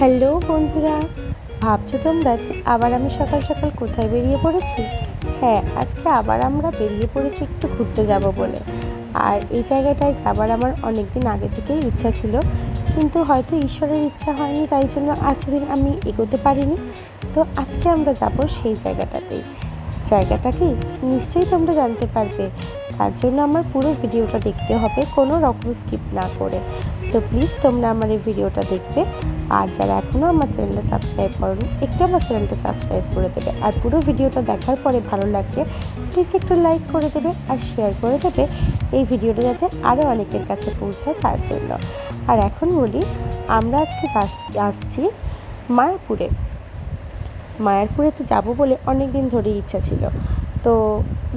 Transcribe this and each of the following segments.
Hello বন্ধুরা, ভাবছ তোমরা যে আবার আমি সকাল সকাল কোথায় বেরিয়ে পড়েছি? হ্যাঁ আজকে আবার আমরা বেরিয়ে পড়েছি একটু ঘুরতে যাব বলে। আর এই জায়গাটায় যাবার আমার অনেক দিন আগে থেকেই ইচ্ছা ছিল, কিন্তু হয়তো ঈশ্বরের ইচ্ছা হয়নি, তাই জন্য এতদিন আমি এগোতে পারিনি। তো আজকে আমরা যাব সেই জায়গাটাতেই। জায়গাটা কি? নিশ্চয়ই তোমরা জানতে পারবে। তার জন্য আমার পুরো ভিডিওটা দেখতে হবে, কোনো রকম স্কিপ না করে। তো প্লিজ তোমরা আমার এই ভিডিওটা দেখবে। আর যারা এখনও আমার চ্যানেলটা সাবস্ক্রাইব করনি, একটু আমার চ্যানেলটা সাবস্ক্রাইব করে দেবে। আর পুরো ভিডিওটা দেখার পরে ভালো লাগবে প্লিজ একটু লাইক করে দেবে আর শেয়ার করে দেবে। এই ভিডিওটা যাতে আরও অনেকের কাছে পৌঁছায় তার জন্য। আর এখন বলি, আমরা আজকে আস- আসছি মায়াপুরে। মায়ারপুরেতে যাব বলে অনেক দিন ধরেই ইচ্ছা ছিল। তো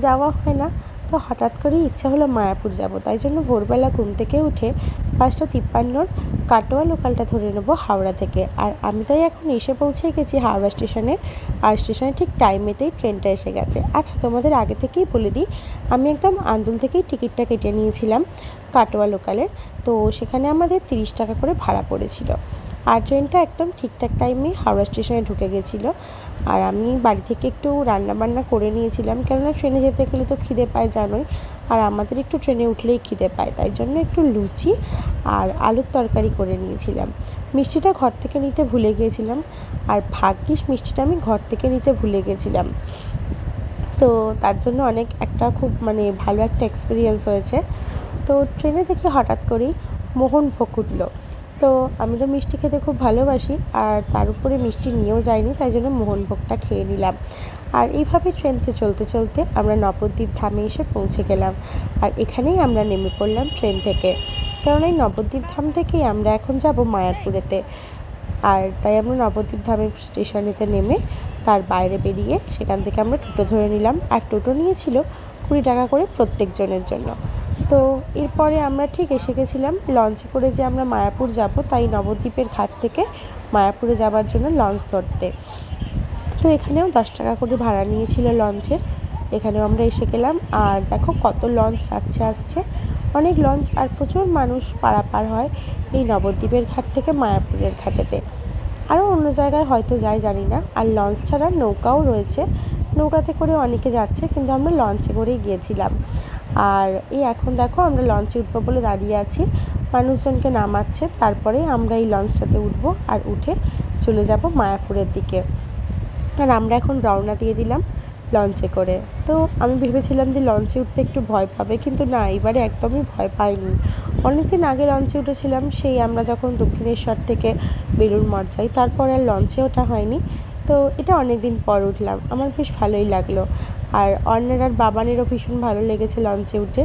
যাওয়া হয় না। তো হঠাৎ করেই ইচ্ছা হলো মায়াপুর যাব। তাই জন্য ভোরবেলা ঘুম থেকে উঠে পাঁচটা তিপ্পান্নর কাটোয়া লোকালটা ধরে নেব হাওড়া থেকে। আর আমি তাই এখন এসে পৌঁছে গেছি হাওড়া স্টেশনে। আর স্টেশনে ঠিক টাইমেতেই ট্রেনটা এসে গেছে। আচ্ছা তোমাদের আগে থেকেই বলে দিই, আমি একদম আন্দুল থেকেই টিকিটটা কেটে নিয়েছিলাম কাটোয়া লোকালের তো সেখানে আমাদের তিরিশ টাকা করে ভাড়া পড়েছিল। আর ট্রেনটা একদম ঠিকঠাক টাইমে হাওড়া স্টেশনে ঢুকে গেছিল। আর আমি বাড়ি থেকে একটু রান্না বান্না করে নিয়েছিলাম, কেননা ট্রেনে যেতে গেলে তো খিদে পায় জানোই। আর আমাদের একটু ট্রেনে উঠলেই খিদে পায়, তাই জন্য একটু লুচি আর আলুর তরকারি করে নিয়েছিলাম। মিষ্টিটা ঘর থেকে নিতে ভুলে গিয়েছিলাম আর ভাগ্যিস মিষ্টিটা আমি ঘর থেকে নিতে ভুলে গেছিলাম। তো তার জন্য অনেক একটা খুব মানে ভালো একটা এক্সপিরিয়েন্স হয়েছে। তো ট্রেনে দেখি হঠাৎ করেই মোহন ভোগ উঠল। তো আমি তো মিষ্টি খেতে খুব ভালোবাসি আর তার উপরে মিষ্টি নিয়েও যাইনি, তাই জন্য মোহনভোগটা খেয়ে নিলাম। আর এইভাবে ট্রেনতে চলতে চলতে আমরা নবদ্বীপ ধামে এসে পৌঁছে গেলাম আর এখানেই আমরা নেমে পড়লাম ট্রেন থেকে। কারণ এই নবদ্বীপ ধাম থেকেই আমরা এখন যাব মায়ারপুরেতে আর তাই আমরা নবদ্বীপ ধামের স্টেশনেতে নেমে তার বাইরে বেরিয়ে সেখান থেকে আমরা টোটো ধরে নিলাম। আর টোটো নিয়েছিল কুড়ি টাকা করে প্রত্যেকজনের জন্য। তো এরপরে আমরা ঠিক এসে গেছিলাম লঞ্চে করে যে আমরা মায়াপুর যাব, তাই নবদ্বীপের ঘাট থেকে মায়াপুরে যাবার জন্য লঞ্চ ধরতে। তো এখানেও দশ টাকা করে ভাড়া নিয়েছিল লঞ্চের, এখানেও আমরা এসে গেলাম। আর দেখো কত লঞ্চ যাচ্ছে আসছে। অনেক লঞ্চ আর প্রচুর মানুষ পারাপার হয় এই নবদ্বীপের ঘাট থেকে মায়াপুরের ঘাটেতে। আরও অন্য জায়গায় হয়তো যাই জানি না। আর লঞ্চ ছাড়া নৌকাও রয়েছে। নৌকাতে করে অনেকে যাচ্ছে, কিন্তু আমরা লঞ্চে করেই গিয়েছিলাম। আর এই এখন দেখো আমরা লঞ্চে উঠবো বলে দাঁড়িয়ে আছি। মানুষজনকে নামাচ্ছে, তারপরে আমরা এই লঞ্চটাতে উঠবো আর উঠে চলে যাব মায়াপুরের দিকে। আর আমরা এখন রওনা দিয়ে দিলাম লঞ্চে করে। তো আমি ভেবেছিলাম যে লঞ্চে উঠতে একটু ভয় পাবে, কিন্তু না, এবারে একদমই ভয় পাইনি। অনেকদিন আগে লঞ্চে উঠেছিলাম, সেই আমরা যখন দক্ষিণেশ্বর থেকে বেলুড় মঠ যাই, তারপর আর লঞ্চে ওঠা হয়নি। তো এটা অনেক দিন পর উঠলাম। আমার বেশ ভালোই লাগল। আর অর্ণের আর বাবানেরও ভীষণ ভালো লেগেছে লঞ্চে উঠে।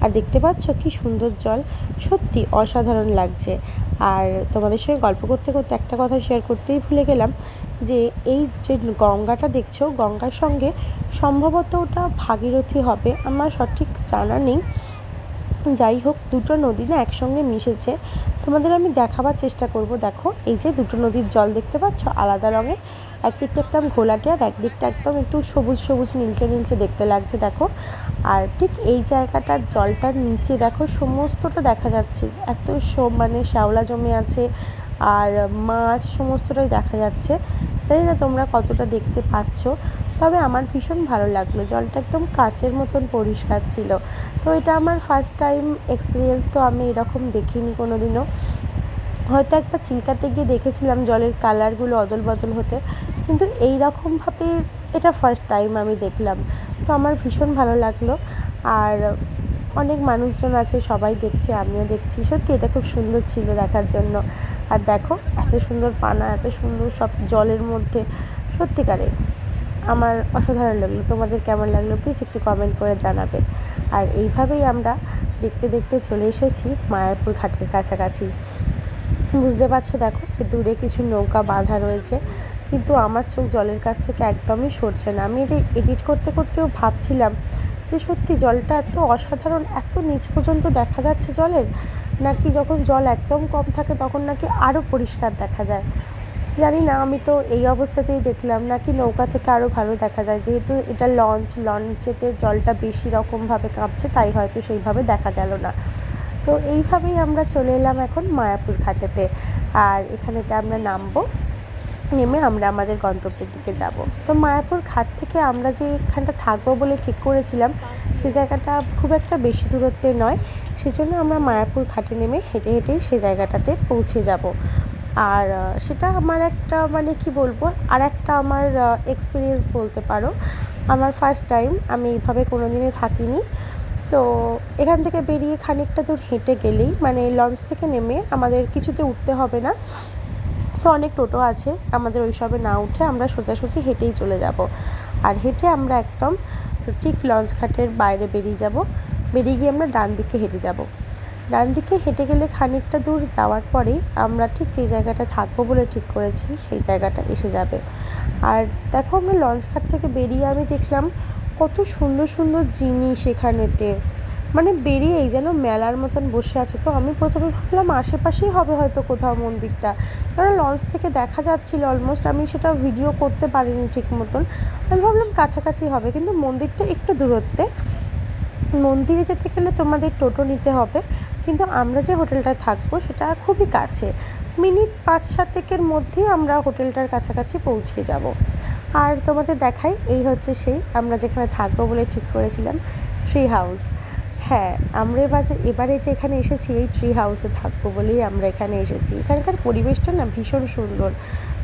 আর দেখতে পাচ্ছ কি সুন্দর জল। সত্যি অসাধারণ লাগছে। আর তোমাদের সঙ্গে গল্প করতে করতে একটা কথা শেয়ার করতেই ভুলে গেলাম যে এই যে গঙ্গাটা দেখছ, গঙ্গার সঙ্গে সম্ভবত ওটা ভাগীরথী হবে। আমার সঠিক জানা নেই। যাই হোক, দুটো নদী না একসঙ্গে মিশেছে। তোমাদের আমি দেখাবার চেষ্টা করব। দেখো, এই যে দুটো নদীর জল দেখতে পাচ্ছ? আলাদা রঙের। একদিকটা একদম ঘোলাটে আর একদিকটা একদম একটু সবুজ সবুজ, নীলচে নীলচে দেখতে লাগছে, দেখো। আর ঠিক এই জায়গাটার জলটার নিচে দেখো, সমস্তটা দেখা যাচ্ছে। এত সব মানে শ্যাওলা জমে আছে, আর মাছ, সমস্তটাই দেখা যাচ্ছে। জানি না তোমরা কতটা দেখতে পাচ্ছ, তবে আমার ভীষণ ভালো লাগল। জলটা একদম কাচের মতন পরিষ্কার ছিল। তো এটা আমার ফার্স্ট টাইম এক্সপিরিয়েন্স তো আমি এরকম দেখিনি কোনো দিনও হয়তো একবার চিল্কাতে গিয়ে দেখেছিলাম জলের কালারগুলো অদল বদল হতে, কিন্তু এই রকমভাবে এটা ফার্স্ট টাইম আমি দেখলাম। তো আমার ভীষণ ভালো লাগল। আর অনেক মানুষজন আছে, সবাই দেখছে, আমিও দেখছি। সত্যি এটা খুব সুন্দর ছিল দেখার জন্য। আর দেখো, এত সুন্দর পানা, এত সুন্দর সব জলের মধ্যে। সত্যিকারের আমার অসাধারণ লাগল। তোমাদের কেমন লাগল প্লিজ একটু কমেন্ট করে জানাবে। আর এইভাবেই আমরা দেখতে দেখতে চলে এসেছি মায়াপুর ঘাটের কাছাকাছি। বুঝতে পারছ দেখো যে দূরে কিছু নৌকা বাঁধা রয়েছে, কিন্তু আমার চোখ জলের কাছ থেকে একদমই সরছে না। আমি এটা এডিট করতে, করতেও ভাবছিলাম যে সত্যি জলটা এত অসাধারণ, এত নিচ পর্যন্ত দেখা যাচ্ছে জলের, নাকি যখন জল একদম কম থাকে তখন নাকি আরও পরিষ্কার দেখা যায়? জানি না, আমি তো এই অবস্থাতেই দেখলাম, নাকি নৌকা থেকে আরও ভালো দেখা যায়। যেহেতু এটা লঞ্চ, লঞ্চেতে জলটা বেশি রকমভাবে কাঁপছে, তাই হয়তো সেইভাবে দেখা গেল না। তো এইভাবেই আমরা চলে এলাম এখন মায়াপুর ঘাটেতে। আর এখানেতে আমরা নামবো নেমে আমরা আমাদের গন্তব্যের দিকে যাব। তো মায়াপুর ঘাট থেকে আমরা যে এখানটা থাকব বলে ঠিক করেছিলাম, সে জায়গাটা খুব একটা বেশি দূরত্বে নয়। সেজন্য আমরা মায়াপুর ঘাটে নেমে হেঁটে হেঁটেই সে জায়গাটাতে পৌঁছে যাব। আর সেটা আমার একটা মানে কি বলব, আর একটা আমার এক্সপিরিয়েন্স বলতে পারো। আমার ফার্স্ট টাইম আমি এইভাবে কোনো দিনে থাকিনি। তো এখান থেকে বেরিয়ে খানিকটা দূর হেঁটে গেলেই মানে লঞ্চ থেকে নেমে আমাদের কিছুতে উঠতে হবে না। তো অনেক টোটো আছে, আমাদের ওই সবে না উঠে আমরা সোজাসুজি হেঁটেই চলে যাব। আর হেঁটে আমরা একদম ঠিক লঞ্চ ঘাটের বাইরে বেরিয়ে যাব। বেরিয়ে গিয়ে আমরা ডান দিকে হেঁটে যাব। ডান দিকে হেঁটে গেলে খানিকটা দূর যাওয়ার পরেই আমরা ঠিক যে জায়গাটা থাকব বলে ঠিক করেছি, সেই জায়গাটা এসে যাবে। আর দেখো আমরা লঞ্চ ঘাট থেকে বেরিয়ে আমি দেখলাম কত সুন্দর সুন্দর জিনিস এখানেতে। মানে বেরিয়েই যেন মেলার মতন বসে আছে। তো আমি প্রথমে ভাবলাম আশেপাশেই হবে হয়তো কোথাও মন্দিরটা। কারণ লঞ্চ থেকে দেখা যাচ্ছিল অলমোস্ট আমি সেটা ভিডিও করতে পারিনি ঠিক মতন। আমি ভাবলাম কাছাকাছি হবে, কিন্তু মন্দিরটা একটু দূরত্বে। মন্দিরে যেতে গেলে তোমাদের টোটো নিতে হবে, কিন্তু আমরা যে হোটেলটায় থাকব সেটা খুবই কাছে। মিনিট পাঁচ সাতেকের মধ্যেই আমরা হোটেলটার কাছাকাছি পৌঁছে যাব। আর তোমাদের দেখাই, এই হচ্ছে সেই, আমরা যেখানে থাকব বলে ঠিক করেছিলাম ট্রি হাউস হ্যাঁ আমরা এবার এবারে যে এখানে এসেছি, এই ট্রি হাউসে থাকব বলেই আমরা এখানে এসেছি। এখানকার পরিবেশটা না ভীষণ সুন্দর।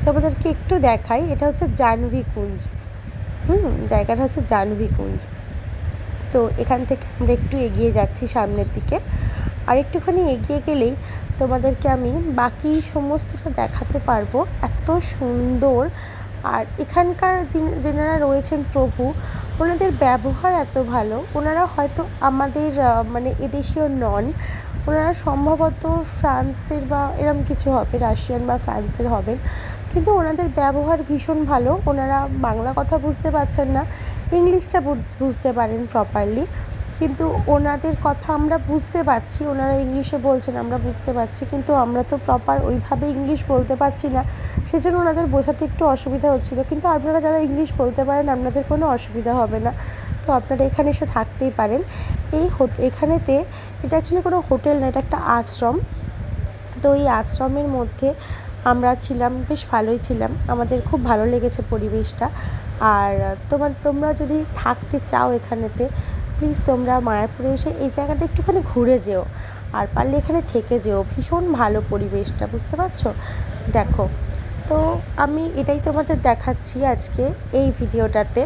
তোমাদেরকে একটু দেখাই, এটা হচ্ছে জাহ্নবী কুঞ্জ। হুম, জায়গাটা হচ্ছে জাহ্নবী কুঞ্জ। তো এখান থেকে আমরা একটু এগিয়ে যাচ্ছি সামনের দিকে। আর একটুখানি এগিয়ে গেলেই তোমাদেরকে আমি বাকি সমস্তটা দেখাতে পারব। এত সুন্দর আর এখানকার যেনারা রয়েছেন প্রভু, ওনাদের ব্যবহার এত ভালো, ওনারা হয়তো আমাদের মানে এদেশীয় নন। ওনারা সম্ভবত ফ্রান্সের বা এরম কিছু হবে, রাশিয়ান বা ফ্রান্সের হবেন। কিন্তু ওনাদের ব্যবহার ভীষণ ভালো, ওনারা বাংলা কথা বুঝতে পারছেন না, ইংলিশটা বুঝতে পারেন প্রপারলি কিন্তু ওনাদের কথা আমরা বুঝতে পারছি, ওনারা ইংলিশে বলছেন, আমরা বুঝতে পারছি। কিন্তু আমরা তো প্রপার ওইভাবে ইংলিশ বলতে পারছি না। সেজন্য ওনাদের বোঝাতে একটু অসুবিধা হচ্ছিল। কিন্তু আপনারা যারা ইংলিশ বলতে পারেন, আপনাদের কোনো অসুবিধা হবে না। তো আপনারা এখানে এসে থাকতেই পারেন। এই এখানেতে এটা অ্যাকচুয়ালি কোনো হোটেল না, এটা একটা আশ্রম। তো এই আশ্রমের মধ্যে আমরা ছিলাম, বেশ ভালোই ছিলাম। আমাদের খুব ভালো লেগেছে পরিবেশটা। আর তোমার তোমরা যদি থাকতে চাও এখানেতে প্লিজ তোমরা মায়াপুরে এসে এই জায়গাটা একটুখানি ঘুরে যেও। আর পারলে এখানে থেকে যেও। ভীষণ ভালো পরিবেশটা, বুঝতে পারছ? দেখো, তো আমি এটাই তোমাদের দেখাচ্ছি আজকে এই ভিডিওটাতে।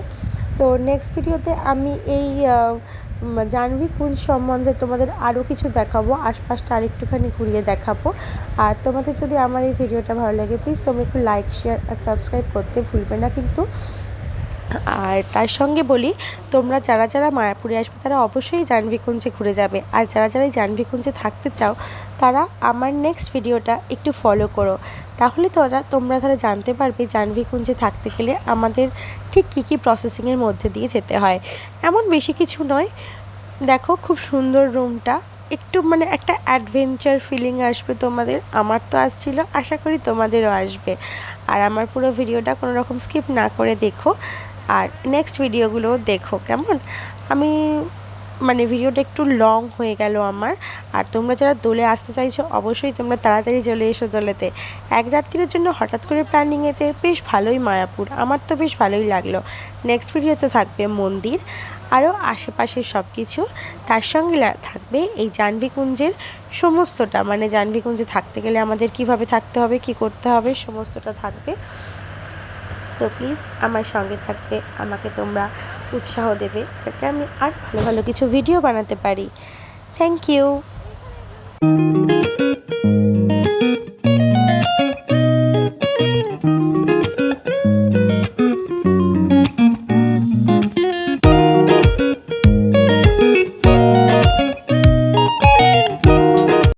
তো নেক্সট ভিডিওতে আমি এই জাহ্নবী কুঞ্জ সম্বন্ধে তোমাদের আরও কিছু দেখাবো, আশপাশটা আরেকটুখানি ঘুরিয়ে দেখাবো। আর তোমাদের যদি আমার এই ভিডিওটা ভালো লাগে প্লিজ তোমরা একটু লাইক শেয়ার আর সাবস্ক্রাইব করতে ভুলবে না কিন্তু। আর তার সঙ্গে বলি, তোমরা যারা যারা মায়াপুরে আসবে, তারা অবশ্যই জাহ্নবীকুঞ্জে ঘুরে যাবে। আর যারা যারা জাহ্নবীকুঞ্জে থাকতে চাও, তারা আমার নেক্সট ভিডিওটা একটু ফলো করো। তাহলে তোরা তোমরা তাহলে জানতে পারবে জাহ্নবীকুঞ্জে থাকতে গেলে আমাদের ঠিক কী কী প্রসেসিংয়ের মধ্যে দিয়ে যেতে হয়। এমন বেশি কিছু নয়। দেখো খুব সুন্দর রুমটা একটু মানে একটা অ্যাডভেঞ্চার ফিলিং আসবে তোমাদের। আমার তো আসছিল, আশা করি তোমাদেরও আসবে। আর আমার পুরো ভিডিওটা কোনো রকম স্কিপ না করে দেখো। আর নেক্সট ভিডিওগুলো দেখো, কেমন? আমি মানে ভিডিওটা একটু লং হয়ে গেল আমার। আর তোমরা যারা দোলে আসতে চাইছো, অবশ্যই তোমরা তাড়াতাড়ি চলে এসো দোলেতে। এক রাত্রির জন্য হঠাৎ করে প্ল্যানিংয়েতে বেশ ভালোই মায়াপুর। আমার তো বেশ ভালোই লাগল। নেক্সট ভিডিওতে থাকবে মন্দির আরও আশেপাশের সব কিছু তার সঙ্গে থাকবে এই জাহ্নবীকুঞ্জের সমস্তটা। মানে জাহ্নবীকুঞ্জে থাকতে গেলে আমাদের কীভাবে থাকতে হবে, কি করতে হবে, সমস্তটা থাকবে। তো প্লিজ আমার সঙ্গে থাকবে, আমাকে তোমরা উৎসাহ দেবে যাতে আমি আর ভালো ভালো কিছু ভিডিও বানাতে পারি। Thank you